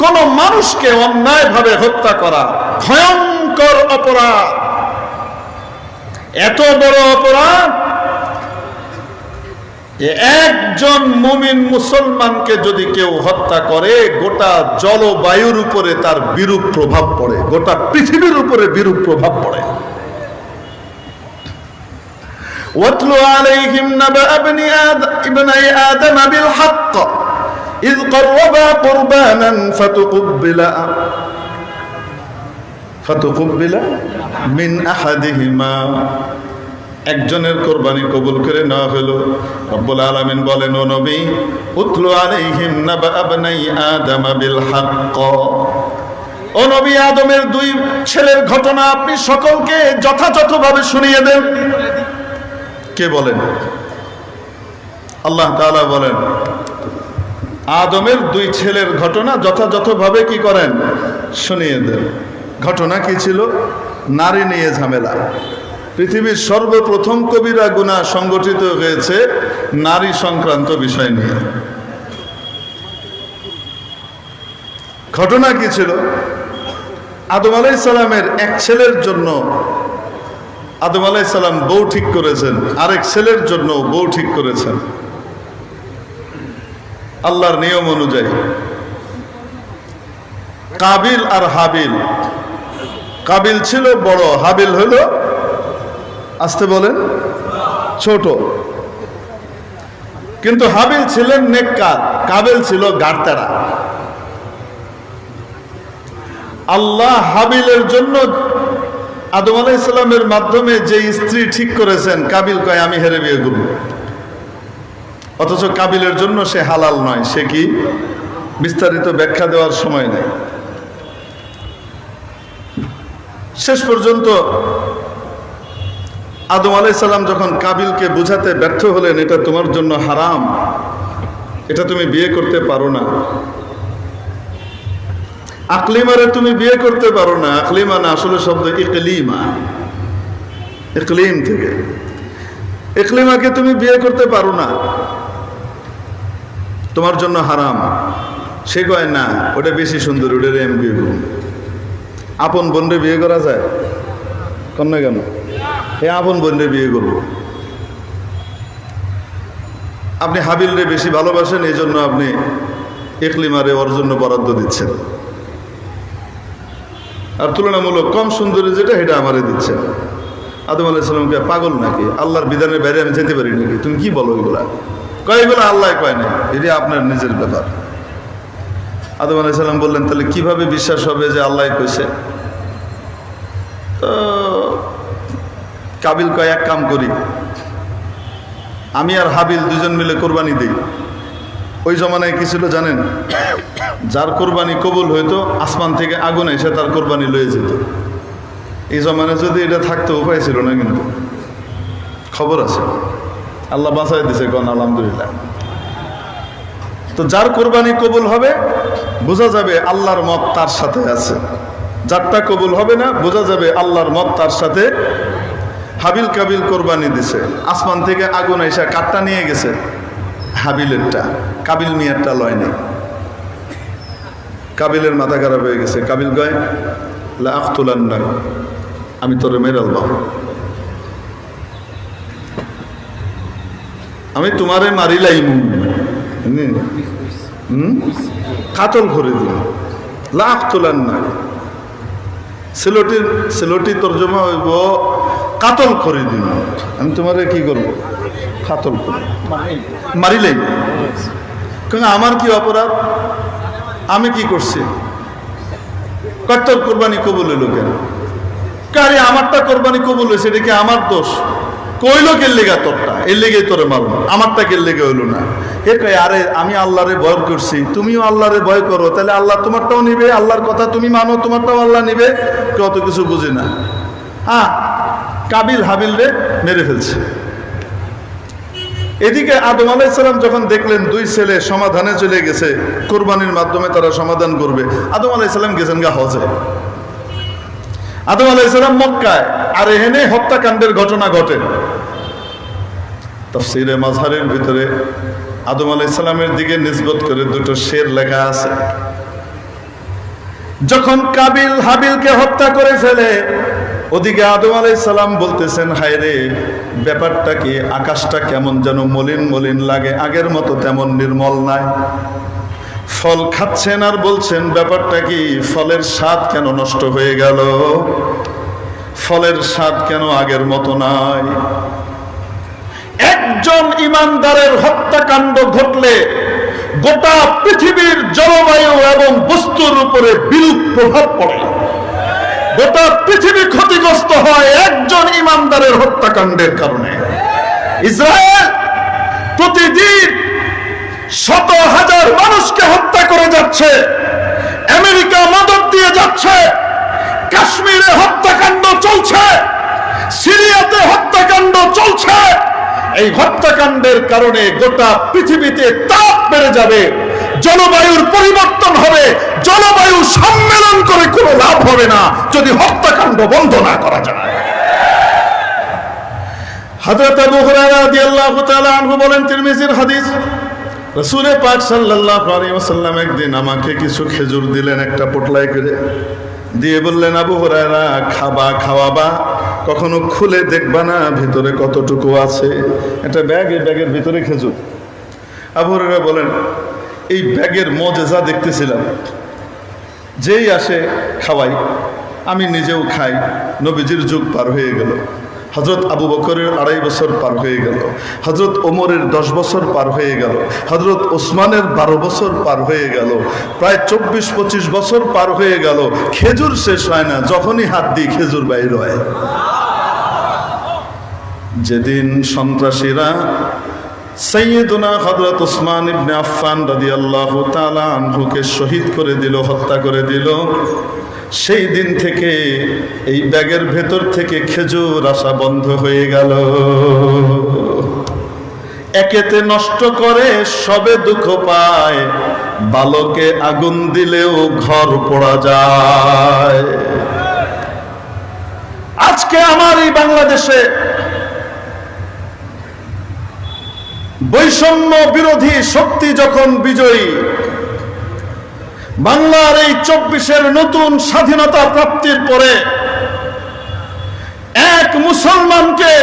কোন মানুষকে অন্যায়ভাবে হত্যা করা ভয়ঙ্কর অপরাধ এত বড় অপরাধ যে একজন মুমিন মুসলমানকে যদি কেউ হত্যা করে গোটা জলবায়ুর উপরে তার বিরূপ প্রভাব পড়ে গোটা পৃথিবীর উপরে বিরূপ প্রভাব পড়ে واتل عليهم نبأ ابن آدم ابني آدم بالحق إذ قربا قربانا فتقبل فتقبل من أحدهما একজনের কোরবানি কবুল করে নেওয়া হলো রব্বুল আলামিন বলেন ও নবী উতলু আলাইহিম নাবা আবনাই আদম বিল হক ও নবী আদমের দুই ছেলের ঘটনা আপনি সকলকে যথাযথভাবে শুনিয়ে দেন কে বলেন আল্লাহ তাআলা বলেন আদমের দুই ছেলের ঘটনা যথাযথভাবে কি করেন? শুনিয়ে দেন। ঘটনা কি ছিল? নারী নিয়ে ঝামেলা। পৃথিবীর সর্বপ্রথম কবিরা গুণা সংগঠিত হয়েছে নারী সংক্রান্ত বিষয় নিয়ে। ঘটনা কি ছিল? আদম আলাই সালামের এক ছেলের জন্য আদম আলাই সালাম বউ ঠিক করেছেন। আরেক ছেলের জন্য বউ ঠিক করেছেন। আল্লাহর নিয়ম অনুযায়ী। কাবিল আর হাবিল। কাবিল ছিল বড়, হাবিল হলো আসতে বলেন, ছোট। কিন্তু হাবিল ছিলেন নেককার, কাবিল ছিল গাড়তেরা আল্লাহ হাবিলের জন্য আদম আলাহ মাধ্যমে যে স্ত্রী ঠিক করেছেন, কাবিল কয়, আমি হেরে বিয়ে করব। অথচ কাবিলের জন্য সে হালাল নয়, সে কি বিস্তারিত ব্যাখ্যা দেওয়ার সময় নেই। শেষ পর্যন্ত আদম আলাইসাল্লাম যখন কাবিলকে বুঝাতে ব্যর্থ হলেন, এটা তোমার জন্য হারাম, এটা তুমি বিয়ে করতে পারো না। আকলিমারে তুমি বিয়ে করতে পারো না, আকলিমা না, আসলে শব্দ ইকলিমা। ইকলিম থেকে। ইকলিমাকে তুমি বিয়ে করতে পারো না। তোমার জন্য হারাম। সে কয়, না, ওটা বেশি সুন্দর ওটারে আমি বিয়ে করুন আপন বোনরে বিয়ে করা যায়? কন্যা কেন? এ আপন বোনরে বিয়ে করব। আপনি হাবিলরে বেশি ভালোবাসেন এই জন্য আপনি একলিমারে ওর জন্য বরাদ্দ দিচ্ছেন। আর তুলনামূলক কম সুন্দরী যেটা, সেটা আমারে দিচ্ছেন। আদম আলাইসালামকে পাগল নাকি? আল্লাহর বিধানের বাইরে আমি যেতে পারি নাকি? তুমি কি বলো এগুলা? কয় এগুলো আল্লাহ কয় নাই? এটি আপনার নিজের ব্যাপার। আদম আলাইসাল্লাম বললেন, তাহলে কীভাবে বিশ্বাস হবে যে আল্লাহ কইছে? তো কাবিল কয়, এক কাম করি। আমি আর হাবিল দুজন মিলে কোরবানি দিই। ওই জমানায় কি ছিল জানেন? যার কোরবানি কবুল হইতো, আসমান থেকে আগুন এসে তার কোরবানি লয়ে যেত। এই জমানায় যদি এটা থাকতো, উপায় ছিল না কিন্তু। খবর আছে। আল্লাহ বাঁচাই দিছে, কন আলহামদুলিল্লাহ। তো যার কোরবানি কবুল হবে, বোঝা যাবে আল্লাহর মত তার সাথে আছে। যারটা কবুল হবে না, বোঝা যাবে আল্লাহর মত তার সাথে হাবিল কাবিল কোরবানি দিছে। আসমান থেকে আগুন এসে কাঠটা নিয়ে গেছে। হাবিলেরটা, কাবিল মিয়ারটা লয় নেই কাবিলের মাথা খারাপ হয়ে গেছে। কাবিল গয় লাখ তুলান না আমি তোরে মেরাল আমি তোমারে মারিলাই কাতল করে দিল লাখ তোলার না সেলোটির সেলোটি তর্জমা হইব, কাতল করে দিন আমি তোমারে কি করব? কাতল করব। মারিলেই কারণ আমার কি অপরাধ? আমি কি করছি? কত্তর কোরবানি কবুল হইল কেন? কারে আমারটা কোরবানি কবুল হয়েছে এটা কি আমার দোষ? কইল কে লেগা তোরটা? এর লেগে তোরে মারুন আমারটা কে লেগে হইল না? এ কয়, আরে, আমি আল্লাহরে ভয় করছি। তুমিও আল্লাহরে ভয় করো। তাহলে আল্লাহ তোমারটাও নিবে, আল্লাহর কথা তুমি মানো, তোমারটাও আল্লাহ নিবে। কত কিছু বুঝে না। হ্যাঁ কাবিল হাবিল রে মেরে ফেলছে। এদিকে আদম আলাইসালাম যখন দেখলেন দুই ছেলে সমাধানে চলে গেছে, কোরবানির মাধ্যমে তারা সমাধান করবে, আদম আলাইসালাম গেছেন গা হজে। আদম আলাইসালাম মক্কায় আর এখানে হত্যাকাণ্ডের ঘটনা ঘটে। তফসিরে মাঝহারের ভিতরে আদম আলাইসালামের দিকে নিসবত করে দুটো শের লেখা আছে। যখন কাবিল হাবিলকে হত্যা করে ফেলে, ওদিকে আদম আলাই সালাম বলতেছেন, হায় রে, ব্যাপারটা কি? আকাশটা কেমন যেন মলিন মলিন লাগে, আগের মতো তেমন নির্মল নাই। ফল খাচ্ছেন আর বলছেন, ব্যাপারটা কি? ফলের স্বাদ কেন নষ্ট হয়ে গেল? ফলের স্বাদ কেন আগের মতো নাই? একজন ইমানদারের হত্যাকাণ্ড ঘটলে গোটা পৃথিবীর জলবায়ু এবং বস্তুর উপরে বিরূপ প্রভাব পড়ে। গোটা পৃথিবী ক্ষতিগ্রস্ত হয় একজন ইমানদারের হত্যাকাণ্ডের কারণে। ইসরায়েল প্রতিদিন শত হাজার মানুষকে হত্যা করে যাচ্ছে। আমেরিকা মদত দিয়ে যাচ্ছে। কাশ্মীরে হত্যাকাণ্ড চলছে। সিরিয়াতে হত্যাকাণ্ড চলছে। এই হত্যাকাণ্ডের কারণে গোটা পৃথিবীতে তাপ বেড়ে যাবে। জলবায়ুর পরিবর্তন হবে। জলবায়ু সম্মেলন করে কোনো লাভ হবে না যদি হত্যাকাণ্ড বন্ধ না করা যায়। হযরত আবু হুরায়রা রাদিয়াল্লাহু তাআলা আনহু বলেন তিরমিজির হাদিস রাসূলে পাক সাল্লাল্লাহু আলাইহি ওয়াসাল্লাম একদিন আমাকে কিছু খেজুর দিলেন একটা পোটলায় করে। দিয়ে বললেন, আবু হুরায়রা, খাবা, খাওয়াবা। কখনো খুলে দেখবা না ভিতরে কতটুকু আছে? একটা ব্যাগ এই ব্যাগের ভিতরে খেজুর। আবু হুরায়রা বলেন, এই ব্যাগের মজেজা দেখতেছিলাম। যেই আসে খাওয়াই, আমি নিজেও খাই। নবীজির যুগ পার হয়ে গেল। হজরত আবু বকরের আড়াই বছর পার হয়ে গেল। হজরত ওমরের দশ বছর পার হয়ে গেল। হজরত ওসমানের বারো বছর পার হয়ে গেল। প্রায় চব্বিশ পঁচিশ বছর পার হয়ে গেল। খেজুর শেষ হয় না, যখনই হাত দিই খেজুর বাইর হয়। যেদিন সন্ত্রাসীরা সৈয়দুনা হজরত ওসমান ইবনে আফফান রাদিয়াল্লাহু তাআলা আনহুকে শহীদ করে দিল, হত্যা করে দিল সেই দিন থেকে এই ব্যাগের ভেতর থেকে খেজুর আসা বন্ধ হয়ে গেল। একেতে নষ্ট করে সবে দুঃখ পায়, বালকে আগুন দিলেও ঘর পড়া যায়। আজকে আমার এই বাংলাদেশে বৈষম্য বিরোধী শক্তি যখন বিজয়ী বাংলার এই চব্বিশের নতুন স্বাধীনতা প্রাপ্তির পরে এক মুসলমানকে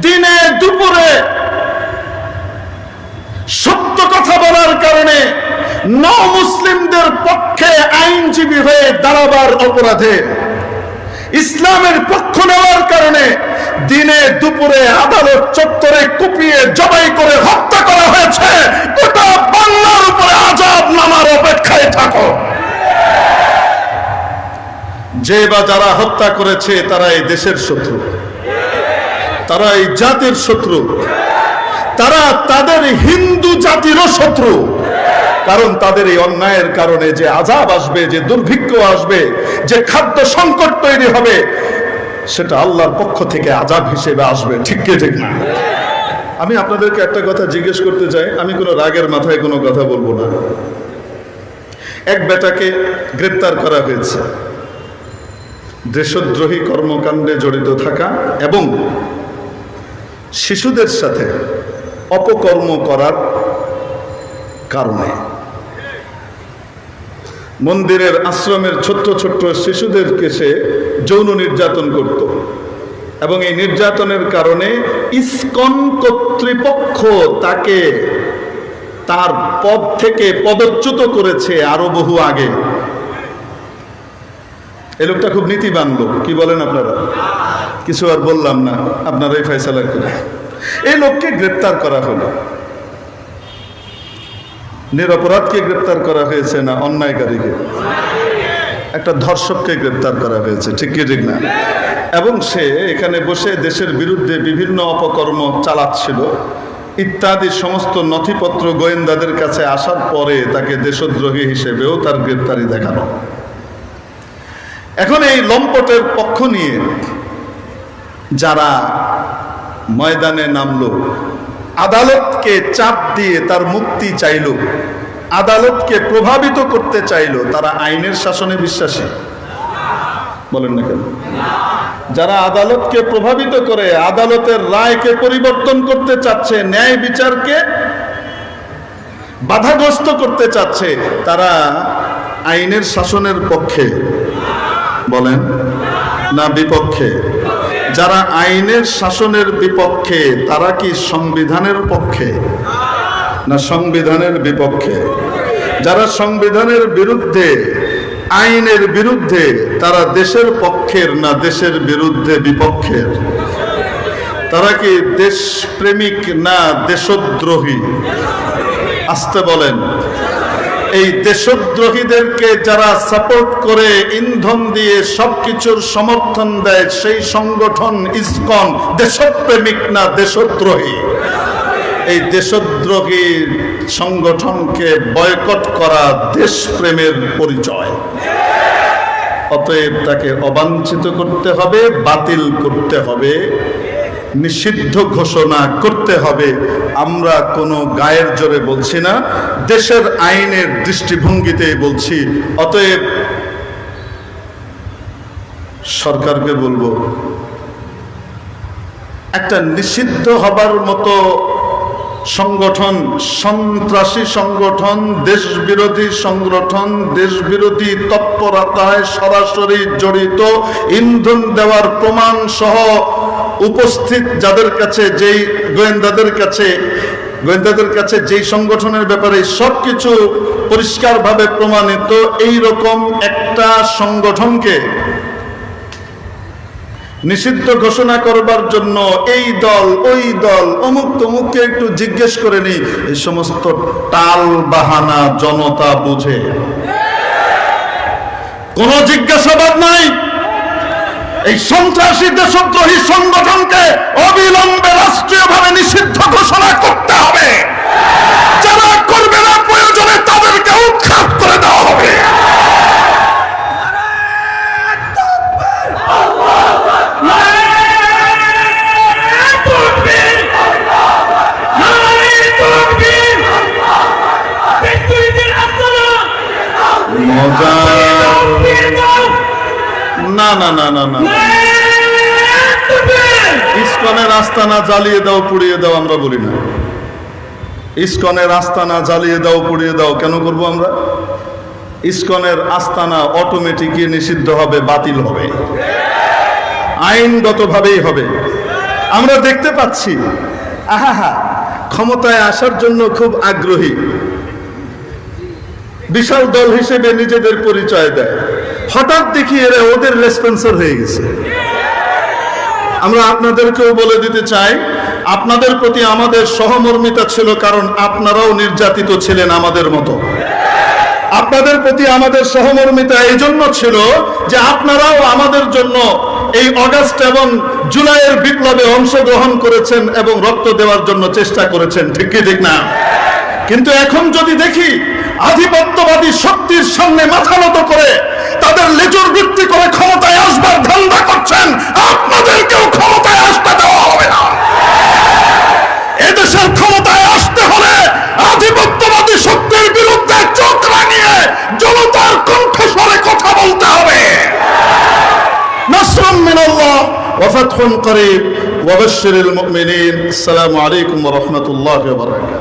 দিনে দুপুরে সত্য কথা বলার কারণে ন মুসলিমদের পক্ষে আইনজীবী হয়ে দাঁড়াবার অপরাধে ইসলামের পক্ষ নেওয়ার কারণে দিনে দুপুরে আদালত চত্বরে কুপিয়ে জবাই করে হত্যা করা হয়েছে। বাংলার উপরে আজাব নামার অপেক্ষায় থাকো। যে বা যারা হত্যা করেছে, তারা এই দেশের শত্রু। তারা এই জাতির শত্রু। তারা তাদের হিন্দু জাতিরও শত্রু। কারণ তাদের এই অন্যায়ের কারণে যে আজাব আসবে, যে দুর্ভিক্ষ আসবে, যে খাদ্য সংকট তৈরি হবে, সেটা আল্লাহর পক্ষ থেকে আজাব হিসেবে আসবে। ঠিক কি, ঠিক না? আমি আপনাদেরকে একটা কথা জিজ্ঞেস করতে চাই। আমি কোনো রাগের মাথায় কোনো কথা বলব না। এক বেটাকে গ্রেপ্তার করা হয়েছে। দেশদ্রোহী কর্মকাণ্ডে জড়িত থাকা এবং শিশুদের সাথে অপকর্ম করার কারণে। মন্দিরের আশ্রমের ছোট্ট ছোট্ট শিশুদেরকে সে যৌন নির্যাতন করত এবং এই নির্যাতনের কারণে ইসকন কর্তৃপক্ষ তাকে তার পদ থেকে পদচ্যুত করেছে আরও বহু আগে। এই লোকটা খুব নীতিবান লোক, কি বলেন আপনারা? কিছু আর বললাম না, আপনারাই ফয়সালা করে এই লোককে গ্রেপ্তার করা হলো। নিরপরাধকে গ্রেপ্তার করা হয়েছে না, অন্যায়কারীকে? একটা ধর্ষককে গ্রেপ্তার করা হয়েছে, ঠিক কি, ঠিক না? এবং সে এখানে বসে দেশের বিরুদ্ধে বিভিন্ন অপকর্ম চালাচ্ছিল, ইত্যাদি সমস্ত নথিপত্র গোয়েন্দাদের কাছে আসার পরে তাকে দেশদ্রোহী হিসেবেও তার গ্রেপ্তারি দেখানো। এখন এই লম্পটের পক্ষ নিয়ে যারা ময়দানে নামলো, আদালতকে চাপ দিয়ে তার মুক্তি চাইল আদালতকে প্রভাবিত করতে চাইল, তারা আইনের শাসনে বিশ্বাসী। বলেন না কেন? যারা আদালতকে প্রভাবিত করে আদালতের রায়কে পরিবর্তন করতে চাচ্ছে, ন্যায় বিচারকে বাধাগ্রস্ত করতে চাচ্ছে, তারা আইনের শাসনের পক্ষে। বলেন না বিপক্ষে। যারা আইনের শাসনের বিপক্ষে, তারা কি সংবিধানের পক্ষে? না সংবিধানের বিপক্ষে। যারা সংবিধানের বিরুদ্ধে, আইনের বিরুদ্ধে, তারা দেশের পক্ষের না দেশের বিরুদ্ধে বিপক্ষের। তারা কি দেশপ্রেমিক না দেশদ্রোহী? আসতে বলেন। এই দেশদ্রোহীদেরকে যারা সাপোর্ট করে, ইন্ধন দিয়ে সবকিছুর সমর্থন দেয়, সেই সংগঠন ইসকন, দেশপ্রেমিক না দেশদ্রোহী। এই দেশদ্রোহী সংগঠনকে বয়কট করা দেশপ্রেমের পরিচয়। অতএব তাকে অবাঞ্ছিত করতে হবে, বাতিল করতে হবে, নিষিদ্ধ ঘোষণা করতে হবে। আমরা কোনো গায়ের জোরে বলছি না, দেশের আইনের দৃষ্টিভঙ্গিতে বলছি। অতএব সরকারকে বলব, একটা নিষিদ্ধ হবার মতো সংগঠন, সন্ত্রাসী সংগঠন, দেশবিরোধী সংগঠন, দেশবিরোধী তৎপরতায় সরাসরি জড়িত ইন্ধন দেওয়ার প্রমাণ সহ উপস্থিত যাদের কাছে, যেই গোয়েন্দাদের কাছে গোয়েন্দাদের কাছে যেই সংগঠনের ব্যাপারে সবকিছু পরিষ্কারভাবে প্রমাণিত এই রকম একটা সংগঠনকে নিষিদ্ধ ঘোষণা করবার জন্য এই দল, ওই দল, অমুক তমুককে একটু জিজ্ঞেস করে নি এই সমস্ত টাল বাহানা জনতা বুঝে। কোন জিজ্ঞাসাবাদ নাই। এই সন্ত্রাসী দেশদ্রোহী সংগঠনকে অবিলম্বে রাষ্ট্রীয় রাষ্ট্রীয়ভাবে নিষিদ্ধ ঘোষণা করতে হবে। যারা করবে না প্রয়োজনে তাদেরকে উৎখাত করে দেওয়া হবে মজা না না ইস্কনের আস্তানা জ্বালিয়ে দাও, পুড়িয়ে দাও, আমরা বলি না। ইস্কনের আস্তানা জ্বালিয়ে দাও, পুড়িয়ে দাও, কেন করব আমরা? ইস্কনের আস্তানা নিষিদ্ধ হবে, বাতিল হবে। হবে। আমরা দেখতে পাচ্ছি। আহা ক্ষমতায় আসার জন্য খুব আগ্রহী। বিশাল দল হিসেবে নিজেদের পরিচয় দেয়। হঠাৎ দেখি এরা ওদের রেসপন্সর হয়ে গেছে। আমরা আপনাদেরকেও বলে দিতে চাই, আপনাদের প্রতি আমাদের সহমর্মিতা ছিল কারণ আপনারাও নির্যাতিত ছিলেন আমাদের মতো। আপনাদের প্রতি আমাদের সহমর্মিতা এই জন্য ছিল যে আপনারাও আমাদের জন্য এই অগাস্ট এবং জুলাইয়ের বিপ্লবে অংশগ্রহণ করেছেন এবং রক্ত দেওয়ার জন্য চেষ্টা করেছেন। ঠিক কি, ঠিক না? কিন্তু এখন যদি দেখি আধিপত্যবাদী শক্তির সামনে মাথা নত করে فتح قريب وبشر المؤمنين. السلام عليكم ورحمة الله وبركاته.